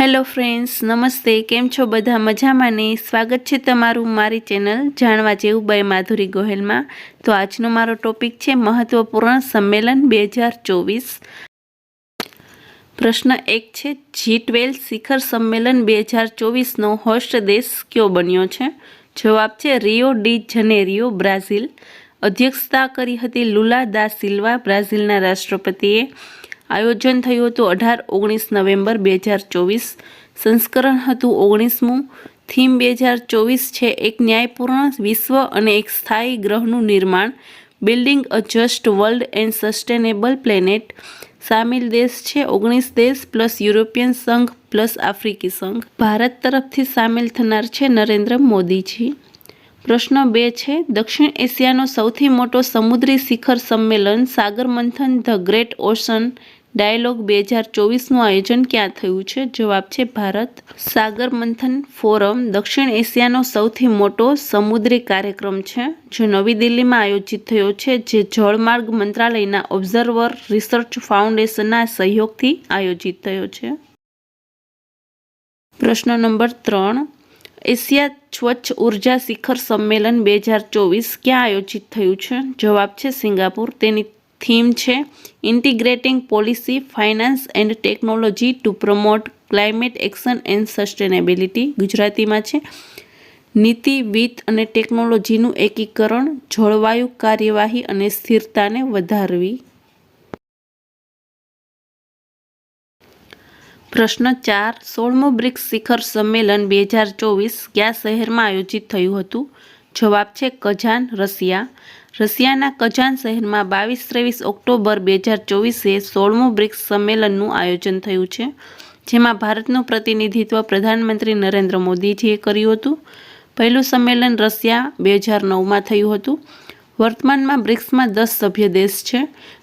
Hello friends, નમસ્તે. કેમ છો બધા? મજામાં ને? સ્વાગત છે તમારું મારી ચેનલ જાણવા જેવું બે માધુરી ગોહેલમાં. તો આજનો મારો ટોપિક છે મહત્વપૂર્ણ સંમેલન બે હજાર ચોવીસ. પ્રશ્ન એક છે, જી ટ્વેલ્વ શિખર સંમેલન બે હજાર ચોવીસનો હોસ્ટ દેશ કયો બન્યો છે? જવાબ છે, રિયો ડી જનેરિયો, બ્રાઝિલ. અધ્યક્ષતા કરી હતી લુલા દા સિલ્વા, બ્રાઝિલના રાષ્ટ્રપતિએ. આયોજન થયું હતું અઢાર ઓગણીસ નવેમ્બર બે હજાર ચોવીસ. સંસ્કરણ હતું ઓગણીસમું. થીમ બે હજાર ચોવીસ છે એક ન્યાયપૂર્ણ, વિશ્વ અને એક સ્થાયી ગ્રહનું નિર્માણ. Building a just world and sustainable planet. સામેલ દેશ છે ઓગણીસ દેશ પ્લસ યુરોપિયન સંઘ પ્લસ આફ્રિકી સંઘ. ભારત તરફથી સામેલ થનાર છે નરેન્દ્ર મોદીજી પ્રશ્ન બે છે, દક્ષિણ એશિયાનો સૌથી મોટો સમુદ્રી શિખર સંમેલન સાગર મંથન ધ ગ્રેટ ઓશન ડાયલોગ બે હજાર ચોવીસનું આયોજન ક્યાં થયું છે? જવાબ છે ભારત સાગર મંથન ફોરમ. દક્ષિણ એશિયાનો સૌથી મોટો સમુદ્રી કાર્યક્રમ છે, જે નવી દિલ્હીમાં આયોજિત થયો છે, જે જળમાર્ગ મંત્રાલયના ઓબ્ઝર્વર રિસર્ચ ફાઉન્ડેશનના સહયોગથી આયોજિત થયો છે. પ્રશ્ન નંબર ત્રણ. એશિયા સ્વચ્છ ઊર્જા શિખર સંમેલન બે હજાર ચોવીસ ક્યાં આયોજિત થયું છે? જવાબ છે સિંગાપુર. તેની થીમ છે integrating policy finance and technology to promote climate action and sustainability ગુજરાતીમાં છે. નીતિ, વિત્ત અને ટેકનોલોજીનું એકીકરણ, જળવાયુ કાર્યવાહી અને સ્થિરતાને વધારવી. પ્રશ્ન ચાર, સોળમું બ્રિક્સ શિખર સંમેલન બે હજાર ચોવીસ કયા શહેરમાં આયોજિત થયું હતું? જવાબ છે, કઝાન, રશિયા. રશિયાના કઝાન શહેરમાં બાવીસ ત્રેવીસ ઓક્ટોબર બે હજાર ચોવીસે સોળમું બ્રિક્સ સંમેલનનું આયોજન થયું છે, જેમાં ભારતનું પ્રતિનિધિત્વ પ્રધાનમંત્રી નરેન્દ્ર મોદીજીએ કર્યું હતું. પહેલું સંમેલન રશિયા બે હજાર નવમાં થયું હતું. વર્તમાનમાં બ્રિક્સમાં દસ સભ્ય દેશ છે,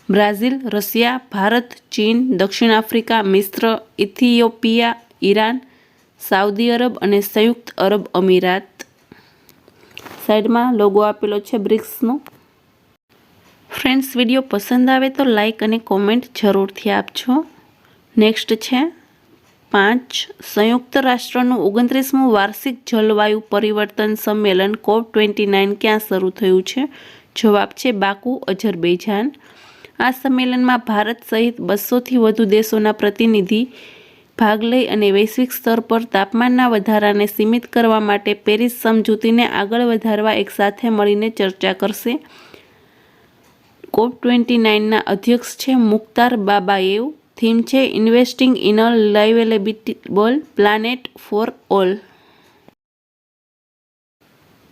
બ્રાઝિલ, રશિયા, ભારત, ચીન, દક્ષિણ આફ્રિકા મિશ્ર ઇથિયોપિયા, ઈરાન, સાઉદી અરબ અને સંયુક્ત અરબ અમીરાત. સાઈડમાં લોગો આપેલો છે બ્રિક્સનો. ફ્રેન્ડ્સ વીડિયો પસંદ આવે તો લાઈક અને કોમેન્ટ જરૂરથી આપજો. નેક્સ્ટ છે, પાંચ, સંયુક્ત રાષ્ટ્રનું ઓગણત્રીસમું વાર્ષિક જલવાયુ પરિવર્તન સંમેલન કોપ ટ્વેન્ટી નાઇન ક્યાં શરૂ થયું છે? જવાબ છે, બાકુ અજરબૈજાન આ સંમેલનમાં ભારત સહિત બસોથી વધુ દેશોના પ્રતિનિધિ ભાગ લઈ અને વૈશ્વિક સ્તર પર તાપમાનના વધારાને સીમિત કરવા માટે પેરિસ સમજૂતીને આગળ વધારવા એકસાથે મળીને ચર્ચા કરશે. કોપ ટ્વેન્ટી નાઇનના અધ્યક્ષ છે મુખ્તાર બાબાએવ. થીમ છે investing in a liveable planet for all.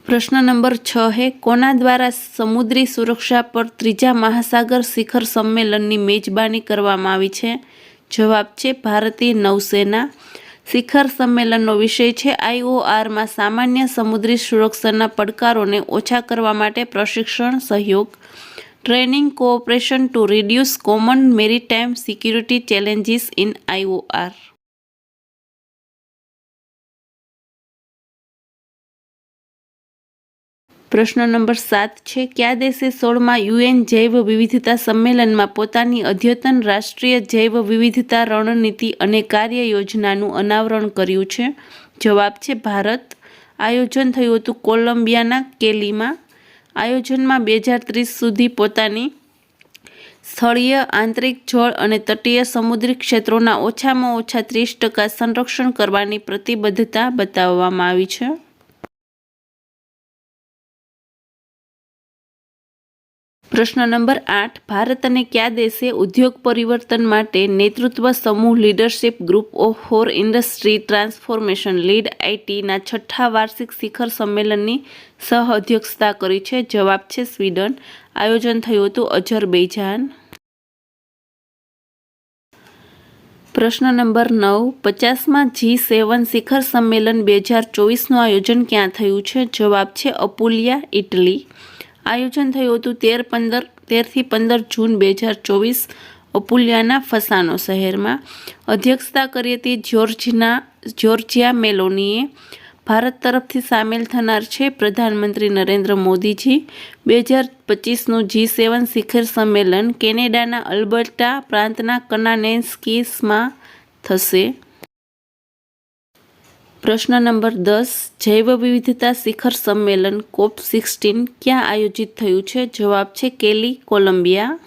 પ્રશ્ન નંબર છ હે, કોના દ્વારા સમુદ્રી સુરક્ષા પર ત્રીજા મહાસાગર શિખર સંમેલનની મેજબાની કરવામાં આવી છે? જવાબ છે ભારતીય નૌસેના. શિખર સંમેલનનો વિષય છે આઈઓઆરમાં સામાન્ય સમુદ્રી સુરક્ષાના પડકારોને ઓછા કરવા માટે પ્રશિક્ષણ સહયોગ. Training cooperation to reduce common maritime security challenges in IOR પ્રશ્ન નંબર સાત છે, કયા દેશે સોળમાં યુએન જૈવ વિવિધતા સંમેલનમાં પોતાની અદ્યતન રાષ્ટ્રીય જૈવ વિવિધતા રણનીતિ અને કાર્ય યોજનાનું અનાવરણ કર્યું છે? જવાબ છે, ભારત. આયોજન થયું હતું કોલંબિયાના કેલીમાં. આયોજનમાં બે હજાર ત્રીસ સુધી પોતાની સ્થળીય આંતરિક જળ અને તટીય સમુદ્રી ક્ષેત્રોના ઓછામાં ઓછા ત્રીસ સંરક્ષણ કરવાની પ્રતિબદ્ધતા બતાવવામાં આવી છે. પ્રશ્ન નંબર આઠ, ભારત અને કયા દેશે ઉદ્યોગ પરિવર્તન માટે નેતૃત્વ સમૂહ leadership group of for industry transformation lead આઈટીના છઠ્ઠા વાર્ષિક શિખર સંમેલનની સહ અધ્યક્ષતા કરી છે. જવાબ છે સ્વીડન. આયોજન થયું હતું અજરબૈજાન પ્રશ્ન નંબર નવ. પચાસમાં જી સેવન શિખર સંમેલન બે હજાર ચોવીસનું આયોજન ક્યાં થયું છે? જવાબ છે અપુલિયા, ઇટલી. આયોજન થયું હતું તેર પંદર તેરથી પંદર જૂન બે હજાર ચોવીસ અપુલિયાના ફસાનો શહેરમાં. અધ્યક્ષતા કરી હતી જ્યોર્જના, જ્યોર્જિયા મેલોનીએ. ભારત તરફથી સામેલ થનાર છે પ્રધાનમંત્રી નરેન્દ્ર મોદીજી. બે હજાર પચીસનું જી સેવન શિખર સંમેલન કેનેડાના અલ્બર્ટા પ્રાંતના કનાનેન્સ્કીસમાં થશે. પ્રશ્ન નંબર દસ જૈવ વિવિધતા શિખર સંમેલન કોપ સિક્સટીન ક્યાં આયોજિત થયું છે? જવાબ છે કેલી, કોલંબિયા.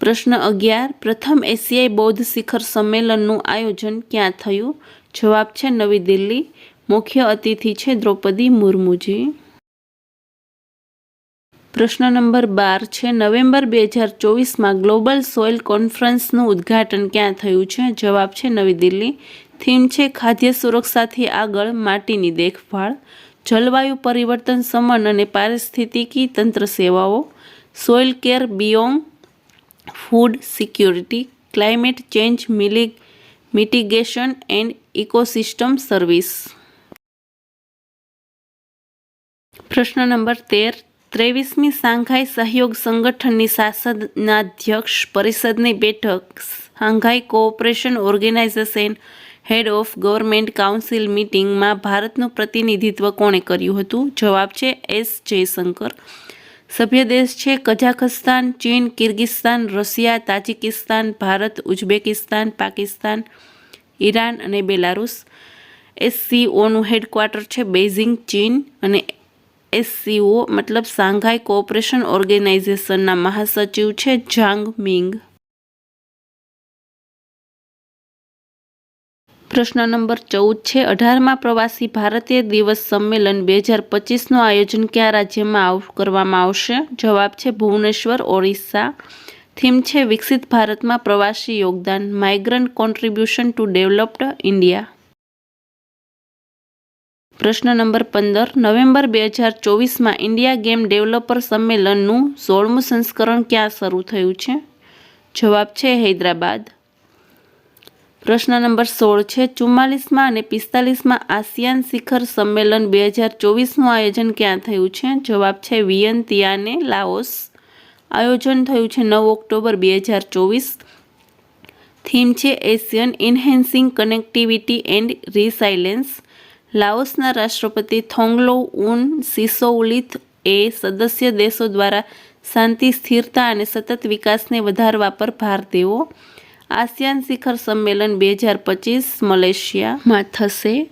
પ્રશ્ન અગિયાર, પ્રથમ એશિયાઈ બૌદ્ધ શિખર સંમેલનનું આયોજન ક્યાં થયું? જવાબ છે નવી દિલ્હી. મુખ્ય અતિથિ છે દ્રૌપદી મુર્મુજી. પ્રશ્ન નંબર બાર છે, નવેમ્બર બે હજાર ચોવીસમાં ગ્લોબલ સોઇલ કોન્ફરન્સનું ઉદ્ઘાટન ક્યાં થયું છે? જવાબ છે નવી દિલ્હી. થીમ છે ખાદ્ય સુરક્ષાથી આગળ માટીની દેખભાળ, જલવાયુ પરિવર્તન સમન અને પારિસ્થિતિકી તંત્ર સેવાઓ, soil care beyond, food security, climate change milli mitigation and ecosystem service પ્રશ્ન નંબર તેર. ત્રેવીસમી શાંઘાઈ સહયોગ સંગઠનની શાસનાધ્યક્ષ પરિષદની બેઠક. Shanghai cooperation organisation head of government council મીટિંગમાં ભારતનું પ્રતિનિધિત્વ કોણે કર્યું હતું? જવાબ છે એસ. જયશંકર. સભ્ય દેશ છે કઝાખસ્તાન, ચીન, Kyrgyzstan, Russia, Tajikistan, Bharat, Uzbekistan, Pakistan, Iran અને બેલારુસ. એસસીઓનું હેડક્વાર્ટર છે બેઇઝિંગ ચીન અને એસસીઓ મતલબ શાંઘાઈ કોઓપરેશન ઓર્ગેનાઇઝેશનના મહાસચિવ છે જાંગ મિંગ. પ્રશ્ન નંબર ચૌદ છે, અઢારમાં પ્રવાસી ભારતીય દિવસ સંમેલન બે હજાર પચીસનું આયોજન કયા રાજ્યમાં કરવામાં આવશે? જવાબ છે, ભુવનેશ્વર, ઓરિસ્સા. થીમ છે, વિકસિત ભારતમાં પ્રવાસી યોગદાન migrant contribution to developed India પ્રશ્ન નંબર પંદર, નવેમ્બર બે હજાર ચોવીસમાં ઇન્ડિયા ગેમ ડેવલપર સંમેલનનું સોળમું સંસ્કરણ ક્યાં શરૂ થયું છે? જવાબ છે, હૈદરાબાદ. પ્રશ્ન નંબર સોળ છે, ચુમ્માલીસમાં અને પિસ્તાલીસમાં આસિયાન શિખર સંમેલન બે હજાર ચોવીસનું આયોજન ક્યાં થયું છે? જવાબ છે વિયન્તિયાને લાઓસ. આયોજન થયું છે નવ ઓક્ટોબર બે હજાર ચોવીસ. થીમ છે, Asian enhancing connectivity and resilience લાઓસના રાષ્ટ્રપતિ થોંગલો ઉન સિસોઉલિથ એ સદસ્ય દેશો દ્વારા શાંતિ, સ્થિરતા અને સતત વિકાસને વધારવા પર ભાર દેવો. આસિયાન શિખર સંમેલન બે હજાર પચીસ મલેશિયામાં થશે.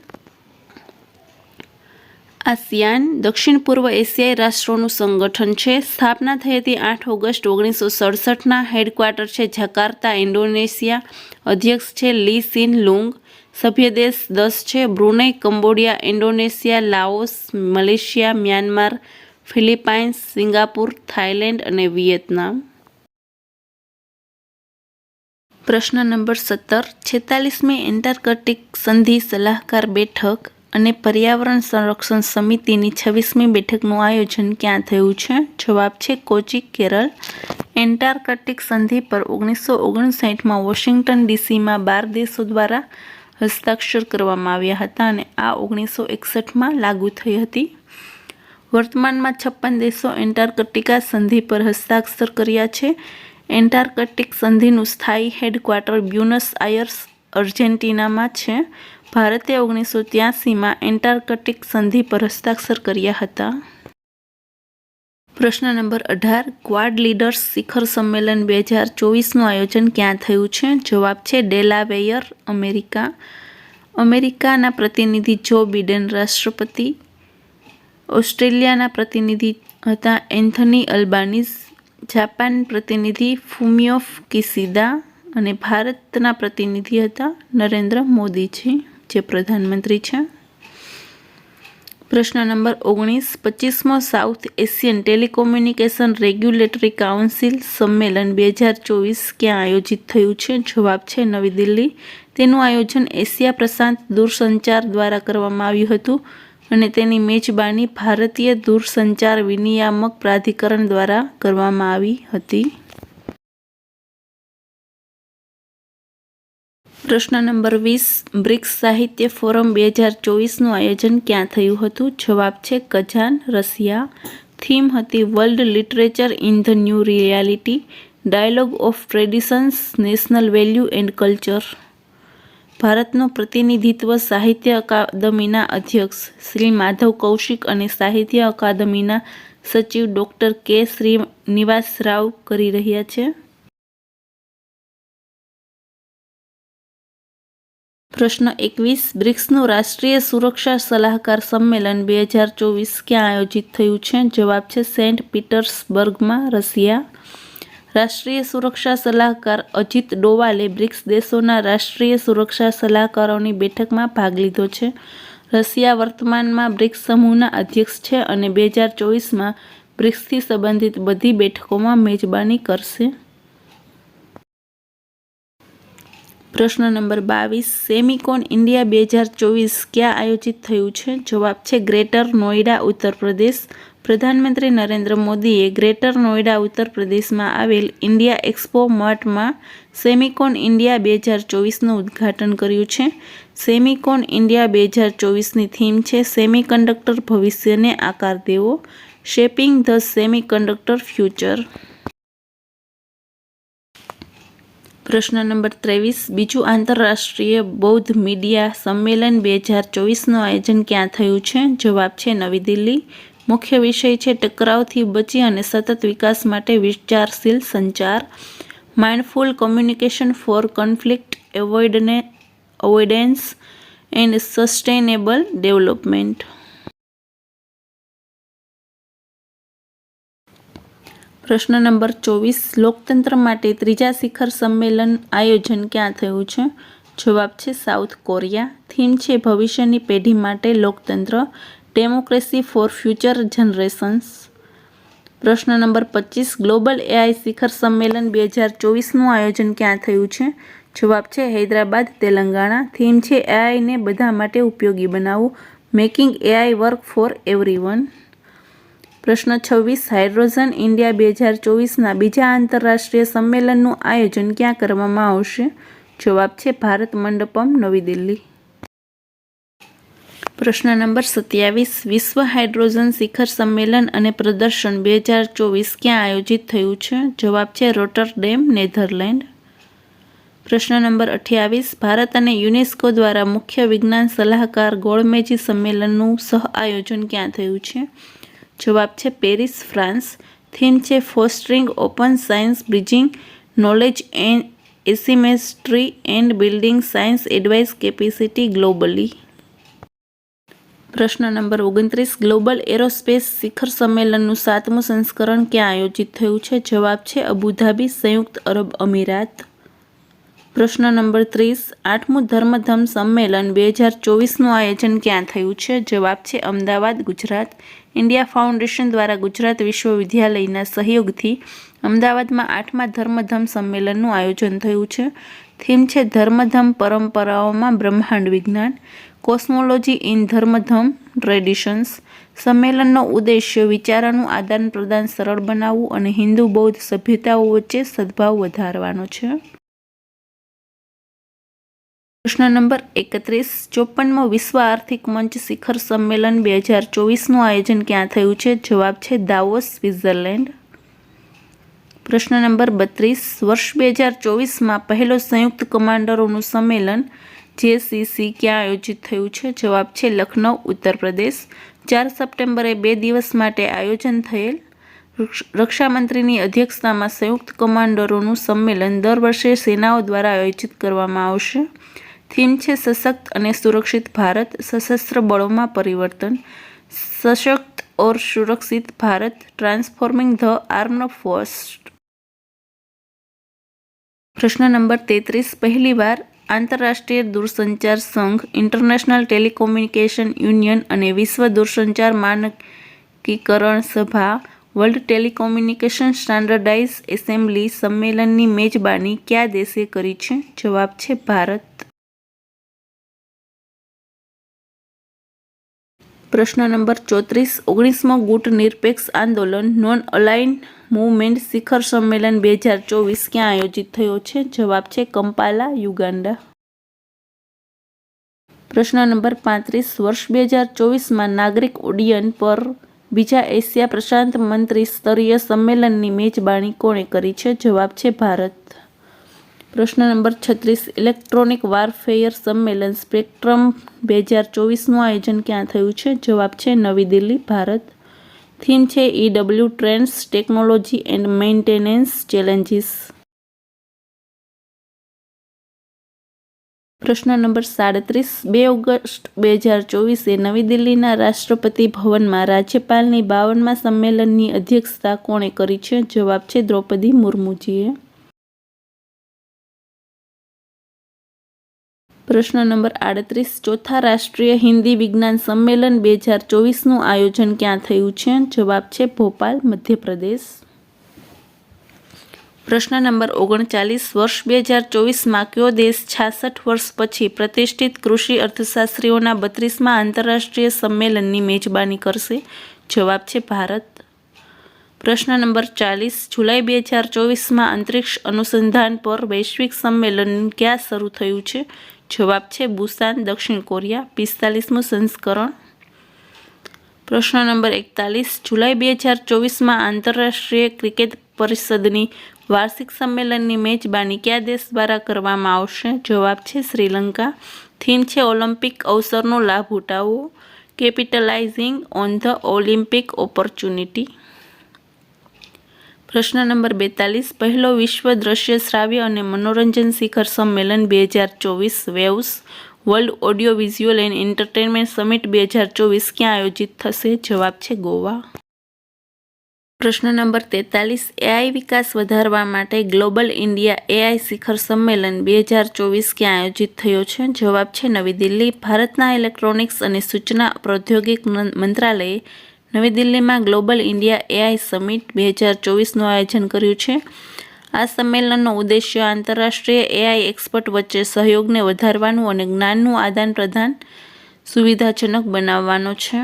આસિયાન દક્ષિણ પૂર્વ એશિયાઈ રાષ્ટ્રોનું સંગઠન છે. સ્થાપના થઈ હતી આઠ ઓગસ્ટ ઓગણીસો સડસઠના હેડક્વાર્ટર છે. જકાર્તા, ઇન્ડોનેશિયા અધ્યક્ષ છે. લી સિન લુંગ સભ્ય દેશ દસ છે. Brunei, Cambodia, Indonesia, Laos, Malaysia, Myanmar, Philippines, Singapore, Thailand અને વિયેતનામ. પ્રશ્ન નંબર સત્તર, છેતાલીસમી એન્ટાર્કટિક સંધિ સલાહકાર બેઠક અને પર્યાવરણ સંરક્ષણ સમિતિની છવ્વીસમી બેઠકનું આયોજન ક્યાં થયું છે? જવાબ છે કોચી કેરળ. એન્ટાર્કટિક સંધિ પર ઓગણીસો ઓગણસાઠમાં વોશિંગ્ટન ડીસીમાં બાર દેશો દ્વારા હસ્તાક્ષર કરવામાં આવ્યા હતા અને આ ઓગણીસો એકસઠમાં લાગુ થઈ હતી. વર્તમાનમાં છપ્પન દેશો એન્ટાર્કટિકા સંધિ પર હસ્તાક્ષર કર્યા છે. એન્ટાર્કટિક સંધિનું સ્થાયી હેડક્વાર્ટર બ્યુનસ આયર્સ અર્જેન્ટિનામાં છે. ભારતે ઓગણીસો ત્યાસીમાં એન્ટાર્કટિક સંધિ પર હસ્તાક્ષર કર્યા હતા. પ્રશ્ન નંબર અઢાર, ક્વાડ લીડર્સ શિખર સંમેલન બે હજાર ચોવીસનું આયોજન ક્યાં થયું છે? જવાબ છે, ડેલાવેયર, અમેરિકા. અમેરિકાના પ્રતિનિધિ જો બિડેન રાષ્ટ્રપતિ. ઓસ્ટ્રેલિયાના પ્રતિનિધિ હતા એન્થની અલ્બાનીઝ. જાપાન પ્રતિનિધિ ફુમિયોફ કિસિદા અને ભારતના પ્રતિનિધિ હતા નરેન્દ્ર મોદીજી જે પ્રધાનમંત્રી છે. પ્રશ્ન નંબર ઓગણીસ, પચીસમો South Asian telecommunication regulatory council સંમેલન બે હજાર ચોવીસ ક્યાં આયોજિત થયું છે? જવાબ છે, નવી દિલ્હી. તેનું આયોજન એશિયા પ્રશાંત દૂરસંચાર દ્વારા કરવામાં આવ્યું હતું. અને તેની મેજબાની ભારતીય દૂરસંચાર વિનિયામક પ્રાધિકરણ દ્વારા કરવામાં આવી હતી. પ્રશ્ન નંબર વીસ, બ્રિક્સ સાહિત્ય ફોરમ બે હજાર ચોવીસનું આયોજન ક્યાં થયું હતું? જવાબ છે, કઝાન, રશિયા. થીમ હતી, world literature in the new reality. Dialogue of traditions, national value and culture. ભારતનું પ્રતિનિધિત્વ સાહિત્ય અકાદમીના અધ્યક્ષ શ્રી માધવ કૌશિક અને સાહિત્ય અકાદમીના સચિવ ડોક્ટર કે શ્રીનિવાસ રાવ કરી રહ્યા છે. પ્રશ્ન એકવીસ, બ્રિક્સનું રાષ્ટ્રીય સુરક્ષા સલાહકાર સંમેલન બે હજાર ચોવીસ ક્યાં આયોજિત થયું છે? જવાબ છે સેન્ટ પીટર્સબર્ગમાં, રશિયા. રાષ્ટ્રીય સુરક્ષા સલાહકાર અજીત ડોવાલે બ્રિક્સ દેશોના રાષ્ટ્રીય સુરક્ષા સલાહકારોની બેઠકમાં ભાગ લીધો છે. રશિયા વર્તમાનમાં બ્રિક્સ સમૂહના અધ્યક્ષ છે અને બે હજાર ચોવીસમાં બ્રિક્સથી સંબંધિત બધી બેઠકોમાં મેજબાની કરશે. પ્રશ્ન નંબર બાવીસ. સેમિકોન ઇન્ડિયા બે હજાર ચોવીસ ક્યાં આયોજિત થયું છે? જવાબ છે ગ્રેટર નોઈડા ઉત્તર પ્રદેશ. પ્રધાનમંત્રી નરેન્દ્ર મોદીએ ગ્રેટર નોઈડા ઉત્તર પ્રદેશમાં આવેલ ઇન્ડિયા એક્સપો માર્ટમાં સેમિકોન ઇન્ડિયા બે હજાર ચોવીસનું ઉદ્ઘાટન કર્યું છે. સેમિકોન ઇન્ડિયા બે હજાર ચોવીસની થીમ છે સેમિકન્ડક્ટર ભવિષ્યને આકાર દેવો, શેપિંગ ધ સેમિકન્ડક્ટર ફ્યુચર. પ્રશ્ન નંબર ત્રેવીસ, બીજું આંતરરાષ્ટ્રીય બૌદ્ધ મીડિયા સંમેલન બે હજાર ચોવીસનું આયોજન ક્યાં થયું છે? જવાબ છે નવી દિલ્હી. મુખ્ય વિષય છે ટકરાવથી બચી અને સતત વિકાસ માટે વિચારશીલ સંચાર. માઇન્ડફુલ કોમ્યુનિકેશન ફોર કોન્ફ્લિક્ટ એવોઇડને અવોઇડન્સ એન્ડ સસ્ટેનેબલ ડેવલપમેન્ટ પ્રશ્ન નંબર ચોવીસ. લોકતંત્ર માટે ત્રીજા શિખર સંમેલન આયોજન ક્યાં થયું છે? જવાબ છે સાઉથ કોરિયા. થીમ છે ભવિષ્યની પેઢી માટે લોકતંત્ર. ડેમોક્રેસી ફોર ફ્યુચર જનરેશન્સ પ્રશ્ન નંબર પચીસ ગ્લોબલ એઆઈ શિખર સંમેલન બે હજાર ચોવીસનું આયોજન ક્યાં થયું છે? જવાબ છે હૈદરાબાદ, તેલંગાણા. થીમ છે એઆઈને બધા માટે ઉપયોગી બનાવવું. Making AI work for everyone પ્રશ્ન છવ્વીસ હાઇડ્રોજન ઇન્ડિયા બે હજાર ચોવીસના બીજા આંતરરાષ્ટ્રીય સંમેલનનું આયોજન ક્યાં કરવામાં આવશે? જવાબ છે ભારત મંડપમ, નવી દિલ્હી. પ્રશ્ન નંબર સત્યાવીસ, વિશ્વ હાઇડ્રોજન શિખર સંમેલન અને પ્રદર્શન બે હજાર ચોવીસ ક્યાં આયોજિત થયું છે? જવાબ છે રોટરડેમ નેધરલેન્ડ. પ્રશ્ન નંબર અઠ્યાવીસ, ભારત અને યુનેસ્કો દ્વારા મુખ્ય વિજ્ઞાન સલાહકાર ગોળમેજી સંમેલનનું સહ આયોજન ક્યાં થયું છે? જવાબ છે પેરિસ, ફ્રાન્સ. થીમ છે fostering open science bridging knowledge and asymmetry and building science advice capacity globally. પ્રશ્ન નંબર ઓગણત્રીસ, ગ્લોબલ એરોસ્પેસ શિખર સંમેલનનું સાતમું સંસ્કરણ ક્યાં આયોજિત થયું છે? જવાબ છે અબુધાબી સંયુક્ત અરબ અમીરાત. પ્રશ્ન નંબર ત્રીસ, આઠમું ધર્મધમ સંમેલન બે હજાર ચોવીસનું આયોજન ક્યાં થયું છે? જવાબ છે અમદાવાદ, ગુજરાત. ઇન્ડિયા ફાઉન્ડેશન દ્વારા ગુજરાત વિશ્વવિદ્યાલયના સહયોગથી અમદાવાદમાં આઠમા ધર્મધમ સંમેલનનું આયોજન થયું છે. થીમ છે ધર્મધમ પરંપરાઓમાં બ્રહ્માંડ વિજ્ઞાન. Cosmology in Dharma Dhamma traditions. સંમેલનનો ઉદ્દેશ્ય વિચારોનું આદાન પ્રદાન સરળ બનાવવું અને હિન્દુ બૌદ્ધ સભ્યતાઓ વચ્ચે સદભાવ વધારવાનો છે. પ્રશ્ન નંબર એકત્રીસ ચોપનમો વિશ્વ આર્થિક મંચ શિખર સંમેલન બે હજાર ચોવીસનું આયોજન ક્યાં થયું છે? જવાબ છે દાવોસ, સ્વિટ્ઝરલેન્ડ. પ્રશ્ન નંબર બત્રીસ, વર્ષ બે હજાર ચોવીસમાં પહેલો સંયુક્ત કમાન્ડરોનું સંમેલન જેસીસી ક્યાં આયોજિત થયું છે? જવાબ છે લખનૌ ઉત્તર પ્રદેશ ચાર સપ્ટેમ્બરે બે દિવસ માટે આયોજન થયેલ રક્ષામંત્રીની અધ્યક્ષતામાં સંયુક્ત કમાન્ડરોનું સંમેલન દર વર્ષે સેનાઓ દ્વારા આયોજિત કરવામાં આવશે. થીમ છે સશક્ત અને સુરક્ષિત ભારત, સશસ્ત્ર બળોમાં પરિવર્તન, સશક્ત ઓર સુરક્ષિત Bharat, transforming the arm force પ્રશ્ન નંબર તેત્રીસ, પહેલીવાર આંતરરાષ્ટ્રીય દૂરસંચાર સંઘ ઇન્ટરનેશનલ ટેલિકોમ્યુનિકેશન યુનિયન અને વિશ્વ દૂરસંચાર માનકીકરણ સભા વર્લ્ડ ટેલિકોમ્યુનિકેશન સ્ટાન્ડર્ડાઇઝ એસેમ્બલી સંમેલનની મેજબાની કયા દેશે કરી છે? જવાબ છે ભારત. પ્રશ્ન નંબર ચોત્રીસ, ઓગણીસમો ગુટ નિરપેક્ષ આંદોલન નોન અલાઇન મૂવમેન્ટ શિખર સંમેલન બે હજાર ચોવીસ ક્યાં આયોજિત થયો છે? જવાબ છે કંપાલા યુગાન્ડા પ્રશ્ન નંબર પાંત્રીસ, વર્ષ બે હજાર ચોવીસમાં નાગરિક ઉડ્ડયન પર બીજા એશિયા પ્રશાંત મંત્રી સ્તરીય સંમેલનની મેજબાણી કોણે કરી છે? જવાબ છે ભારત. પ્રશ્ન નંબર છત્રીસ, ઇલેક્ટ્રોનિક વારફેયર સંમેલન સ્પેક્ટ્રમ બે હજાર ચોવીસનું આયોજન ક્યાં થયું છે? જવાબ છે, નવી દિલ્હી, ભારત. થીમ છે EW trends, technology and maintenance challenges. પ્રશ્ન નંબર સાડત્રીસ, બે ઓગસ્ટ બે હજાર ચોવીસે નવી દિલ્હીના રાષ્ટ્રપતિ ભવનમાં રાજ્યપાલની બાવનમાં સંમેલનની અધ્યક્ષતા કોણે કરી છે? જવાબ છે, દ્રૌપદી મુર્મુજીએ. પ્રશ્ન નંબર આડત્રીસ, ચોથા રાષ્ટ્રીય હિન્દી વિજ્ઞાન સંમેલન બે હજાર ચોવીસનું આયોજન ક્યાં થયું છે? જવાબ છે ભોપાલ, મધ્યપ્રદેશ. પ્રશ્ન નંબર ઓગણચાલીસ, વર્ષ બે હજાર ચોવીસમાં કયો દેશ છાસઠ વર્ષ પછી પ્રતિષ્ઠિત કૃષિ અર્થશાસ્ત્રીઓના બત્રીસમાં આંતરરાષ્ટ્રીય સંમેલનની મેજબાની કરશે? જવાબ છે ભારત. પ્રશ્ન નંબર ચાલીસ, જુલાઈ બે હજાર ચોવીસમાં અંતરિક્ષ અનુસંધાન પર વૈશ્વિક સંમેલન ક્યાં શરૂ થયું છે? જવાબ છે બુસાન, દક્ષિણ કોરિયા. પિસ્તાલીસમું સંસ્કરણ. પ્રશ્ન નંબર એકતાલીસ. જુલાઈ બે હજાર ચોવીસમાં આંતરરાષ્ટ્રીય ક્રિકેટ પરિષદની વાર્ષિક સંમેલનની મેજબાની કયા દેશ દ્વારા કરવામાં આવશે? જવાબ છે શ્રીલંકા. થીમ છે ઓલિમ્પિક અવસરનો લાભ ઉઠાવવો. Capitalising on the Olympic opportunity. પ્રશ્ન નંબર બેતાલીસ, પહેલો વિશ્વ દ્રશ્ય શ્રાવ્ય અને મનોરંજન શિખર સંમેલન બે હજાર ચોવીસ waves world audio visual and entertainment summit બે હજાર ચોવીસ ક્યાં આયોજિત થશે? જવાબ છે ગોવા. પ્રશ્ન નંબર તેતાલીસ, એઆઈ વિકાસ વધારવા માટે ગ્લોબલ ઇન્ડિયા એઆઈ શિખર સંમેલન બે હજાર ચોવીસ ક્યાં આયોજિત થયો છે? જવાબ છે નવી દિલ્હી. ભારતના ઇલેક્ટ્રોનિક્સ અને સૂચના પ્રૌદ્યોગિક મંત્રાલયે નવી દિલ્હીમાં ગ્લોબલ ઇન્ડિયા એઆઈ સમિટ બે હજાર ચોવીસનું આયોજન કર્યું છે. આ સંમેલનનો ઉદ્દેશ્ય આંતરરાષ્ટ્રીય એઆઈ એક્સપર્ટ વચ્ચે સહયોગને વધારવાનું અને જ્ઞાનનું આદાન પ્રદાન સુવિધાજનક બનાવવાનો છે.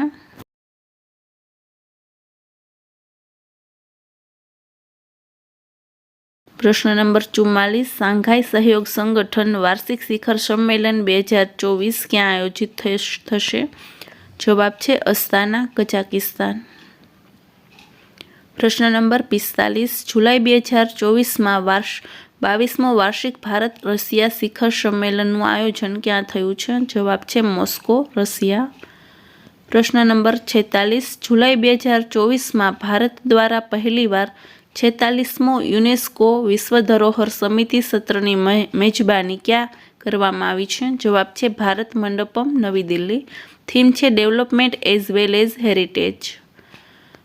પ્રશ્ન નંબર ચુમ્માલીસ, શાંઘાઈ સહયોગ સંગઠન વાર્ષિક શિખર સંમેલન બે હજાર ચોવીસ ક્યાં આયોજિત થશે જવાબ છે અસ્તાના, કઝાકિસ્તાન. પ્રશ્ન નંબર પિસ્તાલીસ, જુલાઈ બે હજાર ચોવીસમાં વાર્ષ, બાવીસમો વાર્ષિક ભારત રશિયા શિખર સંમેલનનું આયોજન ક્યાં થયું છે? જવાબ છે મોસ્કો, રશિયા. પ્રશ્ન નંબર છેતાલીસ, જુલાઈ બે હજાર ચોવીસમાં ભારત દ્વારા પહેલીવાર છેતાલીસમો યુનેસ્કો વિશ્વ ધરોહર સમિતિ સત્રની મેજબાની ક્યાં કરવામાં આવી છે? જવાબ છે ભારત મંડપમ, નવી દિલ્હી. થીમ છે development as well as heritage.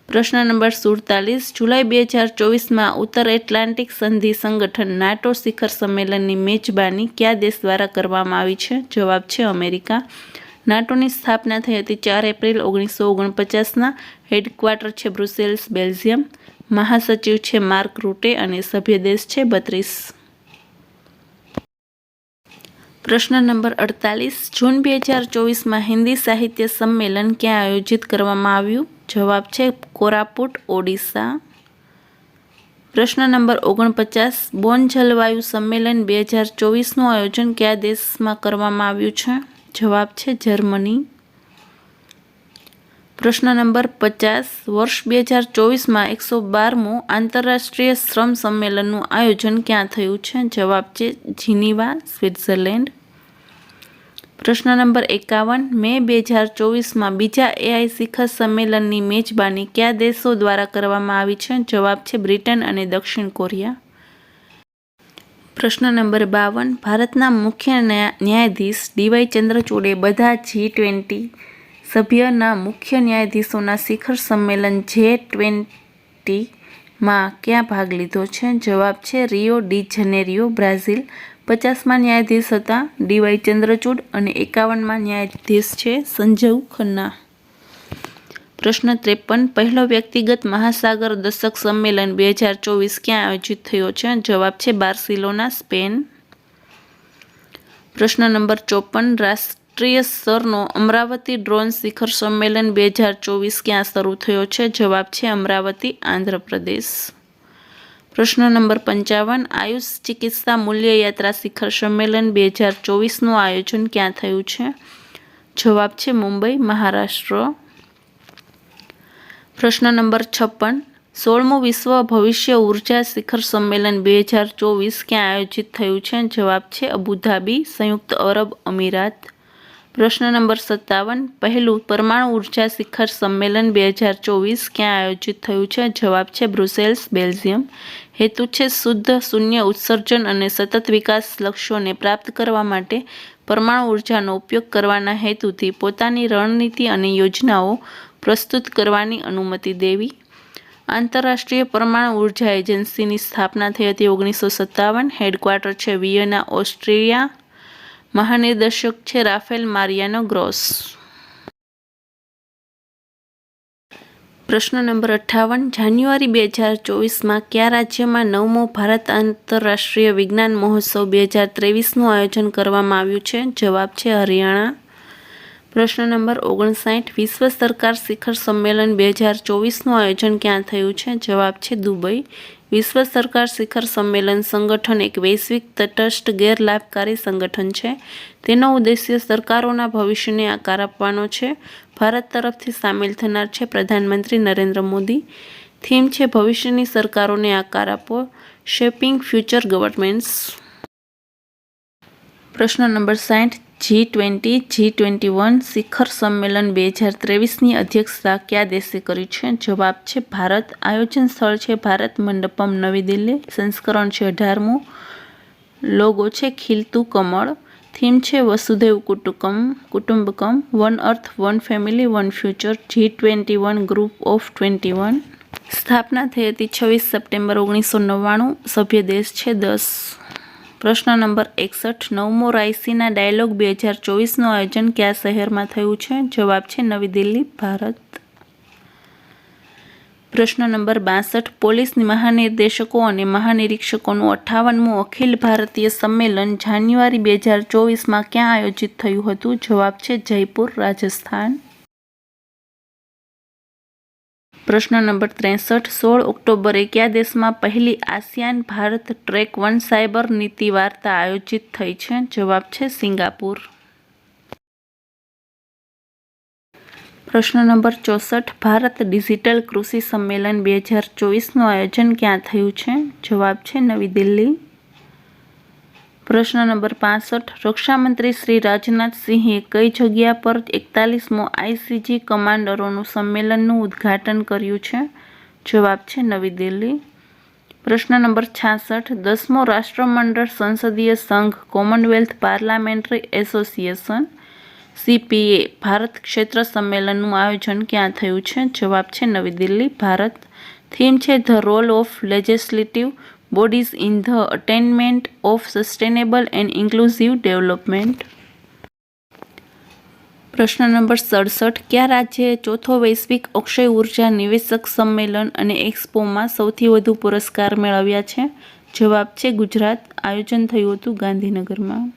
પ્રશ્ન નંબર સુડતાલીસ, જુલાઈ બે હજાર ચોવીસમાં ઉત્તર એટલાન્ટિક સંધિ સંગઠન નાટો શિખર સંમેલનની મેજબાની કયા દેશ દ્વારા કરવામાં આવી છે? જવાબ છે અમેરિકા. નાટોની સ્થાપના થઈ હતી ચાર એપ્રિલ ઓગણીસો ઓગણપચાસના. હેડક્વાર્ટર છે બ્રુસેલ્સ, બેલ્જિયમ. મહાસચિવ છે માર્ક રૂટે અને સભ્ય દેશ છે બત્રીસ. પ્રશ્ન નંબર અડતાલીસ, જૂન બે હજાર ચોવીસમાં હિન્દી સાહિત્ય સંમેલન ક્યાં આયોજિત કરવામાં આવ્યું? જવાબ છે, કોરાપુટ, ઓડિશા. પ્રશ્ન નંબર ઓગણપચાસ, બોન જલવાયુ સંમેલન બે હજાર ચોવીસનું આયોજન કયા દેશમાં કરવામાં આવ્યું છે? જવાબ છે, જર્મની. પ્રશ્ન નંબર પચાસ. વર્ષ બે હજાર ચોવીસમાં એકસો બારમું આંતરરાષ્ટ્રીય શ્રમ સંમેલનનું આયોજન ક્યાં થયું છે? જવાબ છે જીનીવા, સ્વિટ્ઝરલેન્ડ. પ્રશ્ન નંબર એકાવન. મે બે હજાર ચોવીસમાં બીજા એઆઈ શિખર સંમેલનની મેજબાની કયા દેશો દ્વારા કરવામાં આવી છે? જવાબ છે બ્રિટન અને દક્ષિણ કોરિયા. પ્રશ્ન નંબર બાવન. ભારતના મુખ્ય ન્યાયાધીશ ડીવાય ચંદ્રચૂડે બધા જી ટ્વેન્ટી સભ્યના મુખ્ય ન્યાયાધીશોના શિખર સંમેલન જે ટ્વેન્ટીમાં ક્યાં ભાગ લીધો છે? જવાબ છે રિયો ડી જનેરિયો, બ્રાઝિલ. પચાસમાં ન્યાયાધીશ હતા ડીવાય ચંદ્રચૂડ અને એકાવનમાં ન્યાયાધીશ છે સંજવ ખન્ના. પ્રશ્ન ત્રેપન, પહેલો વ્યક્તિગત મહાસાગર દશક સંમેલન બે હજાર ચોવીસ ક્યાં આયોજિત થયો છે? જવાબ છે બાર્સિલોના, સ્પેન. પ્રશ્ન નંબર ચોપન રાષ્ટ્રીય સ્તરનો અમરાવતી ડ્રોન શિખર સંમેલન બે હજાર ચોવીસ ક્યાં શરૂ થયો છે? જવાબ છે અમરાવતી, આંધ્રપ્રદેશ. પ્રશ્ન નંબર પંચાવન, આયુષ ચિકિત્સા મૂલ્ય યાત્રા શિખર સંમેલન બે હજાર ચોવીસનું આયોજન ક્યાં થયું છે? જવાબ છે મુંબઈ, મહારાષ્ટ્ર. પ્રશ્ન નંબર છપ્પન, સોળમું વિશ્વ ભવિષ્ય ઊર્જા શિખર સંમેલન બે હજાર ચોવીસ ક્યાં આયોજિત થયું છે? જવાબ છે અબુધાબી, સંયુક્ત અરબ અમીરાત. પ્રશ્ન નંબર સત્તાવન, પહેલું, પરમાણુ ઊર્જા શિખર સંમેલન બે હજાર ચોવીસ ક્યાં આયોજિત થયું છે? જવાબ છે બ્રુસેલ્સ, બેલ્જિયમ. હેતુ છે શુદ્ધ, શૂન્ય ઉત્સર્જન અને સતત વિકાસ લક્ષ્યોને પ્રાપ્ત કરવા માટે પરમાણુ ઉર્જાનો ઉપયોગ કરવાના હેતુથી પોતાની રણનીતિ અને યોજનાઓ પ્રસ્તુત કરવાની અનુમતિ દેવી. આંતરરાષ્ટ્રીય પરમાણુ ઊર્જા એજન્સીની સ્થાપના થઈ હતી ઓગણીસો સત્તાવન. હેડક્વાર્ટર છે વિયના ઓસ્ટ્રેલિયા મહાનિર્દેશક છે રાફેલ મારિયાનો ગ્રોસ. પ્રશ્ન નંબર અઠ્ઠાવન, જાન્યુઆરી બે હજાર ચોવીસમાં કયા રાજ્યમાં નવમો ભારત આંતરરાષ્ટ્રીય વિજ્ઞાન મહોત્સવ બે હજાર ત્રેવીસનું આયોજન કરવામાં આવ્યું છે? જવાબ છે હરિયાણા. પ્રશ્ન નંબર ઓગણસાઠ, વિશ્વ સરકાર શિખર સંમેલન બે હજાર ચોવીસનું આયોજન ક્યાં થયું છે? જવાબ છે દુબઈ. વિશ્વ સરકાર શિખર સંમેલન સંગઠન એક વૈશ્વિક તટસ્થ ગેરલાભકારી સંગઠન છે. તેનો ઉદ્દેશ્ય સરકારોના ભવિષ્યને આકાર આપવાનો છે. ભારત તરફથી સામેલ થનાર છે પ્રધાનમંત્રી નરેન્દ્ર મોદી. થીમ છે ભવિષ્યની સરકારોને આકાર આપો શેપિંગ ફ્યુચર ગવર્મેન્ટ્સ પ્રશ્ન નંબર સાઠ. G twenty G twenty one શિખર સંમેલન બે હજાર ત્રેવીસની અધ્યક્ષતા કયા દેશે કરી છે? જવાબ છે ભારત. આયોજન સ્થળ છે ભારત મંડપમ, નવી દિલ્હી. સંસ્કરણ છે અઢારમું. લોગો છે ખીલતું કમળ. થીમ છે વસુધૈવ કુટુંબકમ કુટુંબકમ. One earth one family one future G twenty one group of twenty one સ્થાપના થઈ હતી છવ્વીસ સપ્ટેમ્બર ઓગણીસો નવ્વાણું. સભ્ય દેશ છે દસ પ્રશ્ન નંબર એકસઠ, નવમો રાયસીના ડાયલોગ બે હજાર ચોવીસનું આયોજન કયા શહેરમાં થયું છે? જવાબ છે નવી દિલ્હી, ભારત. પ્રશ્ન નંબર બાસઠ પોલીસ મહાનિર્દેશકો અને મહાનિરીક્ષકોનું અઠ્ઠાવનમું અખિલ ભારતીય સંમેલન જાન્યુઆરી બે હજાર ચોવીસમાં ક્યાં આયોજિત થયું હતું? જવાબ છે જયપુર, રાજસ્થાન. પ્રશ્ન નંબર ત્રેસઠ, સોળ ઓક્ટોબરે કયા દેશમાં પહેલી ASEAN Bharat track one cyber નીતિ વાર્તા આયોજિત થઈ છે. જવાબ છે સિંગાપુર. પ્રશ્ન નંબર ચોસઠ, ભારત ડિજિટલ કૃષિ સંમેલન બે હજાર ચોવીસનું આયોજન ક્યાં થયું છે? જવાબ છે નવી દિલ્હી. પ્રશ્ન નંબર પાસઠ. રક્ષામંત્રી શ્રી રાજનાથ સિંહે કઈ જગ્યા પર એકતાલીસમો આઈસીજી કમાન્ડરોનું સંમેલનનું ઉદ્ઘાટન કર્યું છે? જવાબ છે નવી દિલ્હી. પ્રશ્ન નંબર છાસઠ. દસમો રાષ્ટ્રમંડળ સંસદીય સંઘ Commonwealth parliamentary association CPA Bharat ક્ષેત્ર સંમેલનનું આયોજન ક્યાં થયું છે? જવાબ છે નવી દિલ્હી, ભારત. થીમ છે the role of legislative bodies in the attainment of sustainable and inclusive development પ્રશ્ન નંબર સડસઠ, કયા રાજ્યએ ચોથો વૈશ્વિક અક્ષય ઊર્જા નિવેશક સંમેલન અને એક્સપોમાં સૌથી વધુ પુરસ્કાર મેળવ્યા છે? જવાબ છે, ગુજરાત. આયોજન થયું હતું ગાંધીનગરમાં.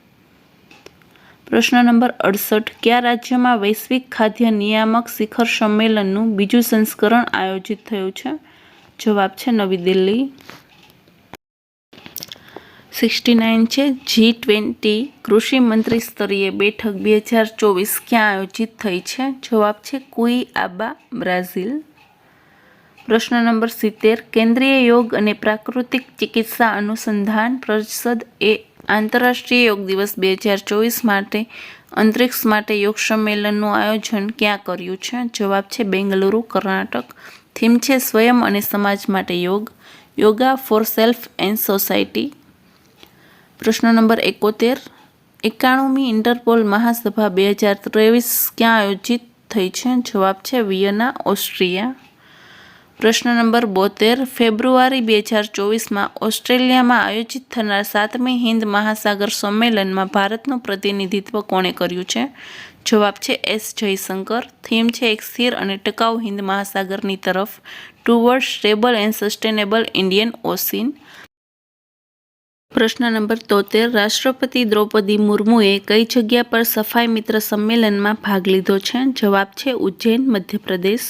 પ્રશ્ન નંબર અડસઠ, કયા રાજ્યમાં વૈશ્વિક ખાદ્ય નિયામક શિખર સંમેલનનું બીજું સંસ્કરણ આયોજિત થયું છે? જવાબ છે, નવી દિલ્હી. સિક્સટી નાઇન છે. જી ટ્વેન્ટી કૃષિ મંત્રી સ્તરીય બેઠક બે હજાર ચોવીસ ક્યાં આયોજિત થઈ છે? જવાબ છે કુઈ આબા, બ્રાઝિલ. પ્રશ્ન નંબર સિત્તેર, કેન્દ્રીય યોગ અને પ્રાકૃતિક ચિકિત્સા અનુસંધાન પરિષદ એ આંતરરાષ્ટ્રીય યોગ દિવસ બે હજાર ચોવીસ માટે, અંતરિક્ષ માટે યોગ સંમેલનનું આયોજન ક્યાં કર્યું છે? જવાબ છે બેંગલુરુ, કર્ણાટક. થીમ છે સ્વયં અને સમાજ માટે યોગ. Yoga for self and society. પ્રશ્ન નંબર એકોતેર. એકાણુંમી ઇન્ટરપોલ મહાસભા બે હજાર ત્રેવીસ ક્યાં આયોજિત થઈ છે? જવાબ છે વિયના, ઓસ્ટ્રિયા. પ્રશ્ન નંબર બોતેર. ફેબ્રુઆરી બે હજાર ચોવીસમાં ઓસ્ટ્રેલિયામાં આયોજિત થનાર સાતમી હિન્દ મહાસાગર સંમેલનમાં ભારતનું પ્રતિનિધિત્વ કોણે કર્યું છે? જવાબ છે એસ જયશંકર. થીમ છે એક સ્થિર અને ટકાઉ હિન્દ મહાસાગરની તરફ. Toward stable and sustainable Indian ocean. પ્રશ્ન નંબર તોતેર, રાષ્ટ્રપતિ દ્રૌપદી મુર્મુએ કઈ જગ્યા પર સફાઈ મિત્ર સંમેલનમાં ભાગ લીધો છે? જવાબ છે ઉજ્જૈન, મધ્યપ્રદેશ.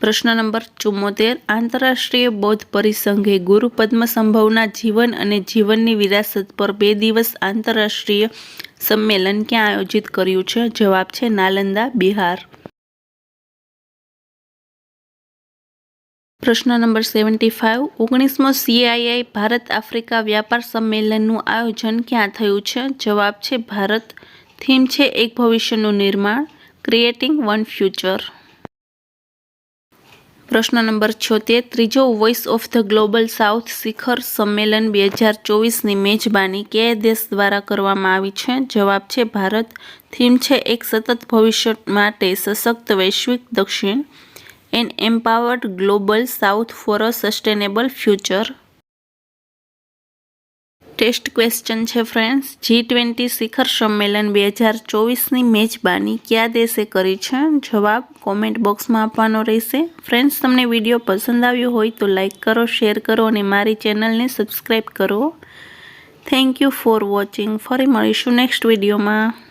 પ્રશ્ન નંબર ચુમ્મોતેર, આંતરરાષ્ટ્રીય બૌદ્ધ પરિસંઘે ગુરુ પદ્મસંભવના જીવન અને જીવનની વિરાસત પર બે દિવસ આંતરરાષ્ટ્રીય સંમેલન ક્યાં આયોજિત કર્યું છે? જવાબ છે નાલંદા, બિહાર. પ્રશ્ન નંબર સેવન્ટી ફાઇવ. ઓગણીસમો સીઆઈઆઈ ભારત આફ્રિકા વ્યાપાર સંમેલનનું આયોજન ક્યાં થયું છે? જવાબ છે ભારત. થીમ છે એક ભવિષ્યનું નિર્માણ ક્રિએટિંગ વન ફ્યુચર પ્રશ્ન નંબર છોતેર. ત્રીજો voice of the global south શિખર સંમેલન બે હજાર ચોવીસની મેજબાની કયા દેશ દ્વારા કરવામાં આવી છે? જવાબ છે ભારત. થીમ છે એક સતત ભવિષ્ય માટે સશક્ત વૈશ્વિક દક્ષિણ an empowered global south for a sustainable future. Test question છે ફ્રેન્ડ્સ, જી ટ્વેન્ટી શિખર સંમેલન બે હજાર ચોવીસની મેજબાની કયા દેશે કરી છે? જવાબ કોમેન્ટ બોક્સમાં આપવાનો રહેશે. ફ્રેન્ડ્સ, તમને વીડિયો પસંદ આવ્યો હોય તો લાઇક કરો, શેર કરો અને મારી ચેનલને સબસ્ક્રાઈબ કરો. Thank you for watching. ફરી મળીશું નેક્સ્ટ વિડીયોમાં.